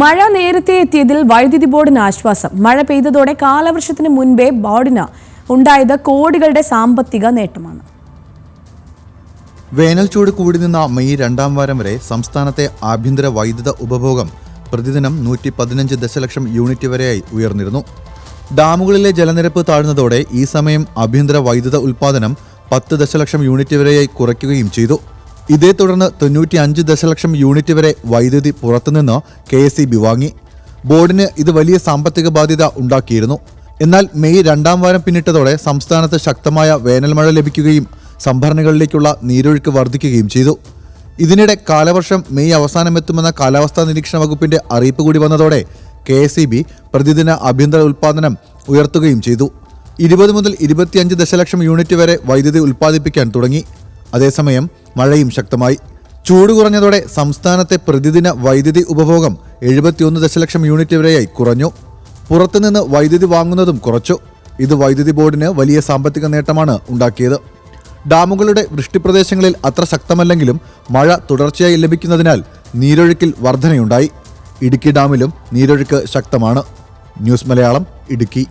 മഴ നേരത്തെ എത്തിയതിൽ വൈദ്യുതി ബോർഡിന് ആശ്വാസം. മഴ പെയ്തതോടെ കാലവർഷത്തിന് മുൻപേ ബോർഡിന് ഉണ്ടായത് കോടികളുടെ സാമ്പത്തിക നേട്ടമാണ്. വേനൽ ചൂട് കൂടി നിന്ന മെയ് രണ്ടാം വാരം വരെ സംസ്ഥാനത്തെ ആഭ്യന്തര വൈദ്യുത ഉപഭോഗം പ്രതിദിനം നൂറ്റി പതിനഞ്ച് ദശലക്ഷം യൂണിറ്റ് വരെയായി ഉയർന്നിരുന്നു. ഡാമുകളിലെ ജലനിരപ്പ് താഴ്ന്നതോടെ ഈ സമയം ആഭ്യന്തര വൈദ്യുത ഉൽപ്പാദനം പത്ത് ദശലക്ഷം യൂണിറ്റ് വരെയായി കുറയ്ക്കുകയും ചെയ്തു. ഇതേ തുടർന്ന് തൊണ്ണൂറ്റി അഞ്ച് ദശലക്ഷം യൂണിറ്റ് വരെ വൈദ്യുതി പുറത്തുനിന്ന് കെ എസ് ഇ ബി വാങ്ങി. ബോർഡിന് ഇത് വലിയ സാമ്പത്തിക ബാധ്യത ഉണ്ടാക്കിയിരുന്നു. എന്നാൽ മെയ് രണ്ടാം വാരം പിന്നിട്ടതോടെ സംസ്ഥാനത്ത് ശക്തമായ വേനൽമഴ ലഭിക്കുകയും സംഭരണികളിലേക്കുള്ള നീരൊഴുക്ക് വർദ്ധിക്കുകയും ചെയ്തു. ഇതിനിടെ കാലവർഷം മെയ് അവസാനം എത്തുമെന്ന കാലാവസ്ഥാ നിരീക്ഷണ വകുപ്പിന്റെ അറിയിപ്പ് കൂടി വന്നതോടെ കെ എസ് പ്രതിദിന ആഭ്യന്തര ഉൽപ്പാദനം ഉയർത്തുകയും ചെയ്തു. ഇരുപത് മുതൽ ഇരുപത്തിയഞ്ച് ദശലക്ഷം യൂണിറ്റ് വരെ വൈദ്യുതി ഉൽപ്പാദിപ്പിക്കാൻ തുടങ്ങി. അതേസമയം മഴയും ശക്തമായി. ചൂട് കുറഞ്ഞതോടെ സംസ്ഥാനത്തെ പ്രതിദിന വൈദ്യുതി ഉപഭോഗം എഴുപത്തിയൊന്ന് ദശലക്ഷം യൂണിറ്റ് വരെയായി കുറഞ്ഞു. പുറത്തുനിന്ന് വൈദ്യുതി വാങ്ങുന്നതും കുറച്ചു. ഇത് വൈദ്യുതി ബോർഡിന് വലിയ സാമ്പത്തിക നേട്ടമാണ് ഉണ്ടാക്കിയത്. ഡാമുകളുടെ വൃഷ്ടിപ്രദേശങ്ങളിൽ അത്ര ശക്തമല്ലെങ്കിലും മഴ തുടർച്ചയായി ലഭിക്കുന്നതിനാൽ നീരൊഴുക്കിൽ വർധനയുണ്ടായി. ഇടുക്കി ഡാമിലും നീരൊഴുക്ക് ശക്തമാണ്. ന്യൂസ് മലയാളം ഇടുക്കി.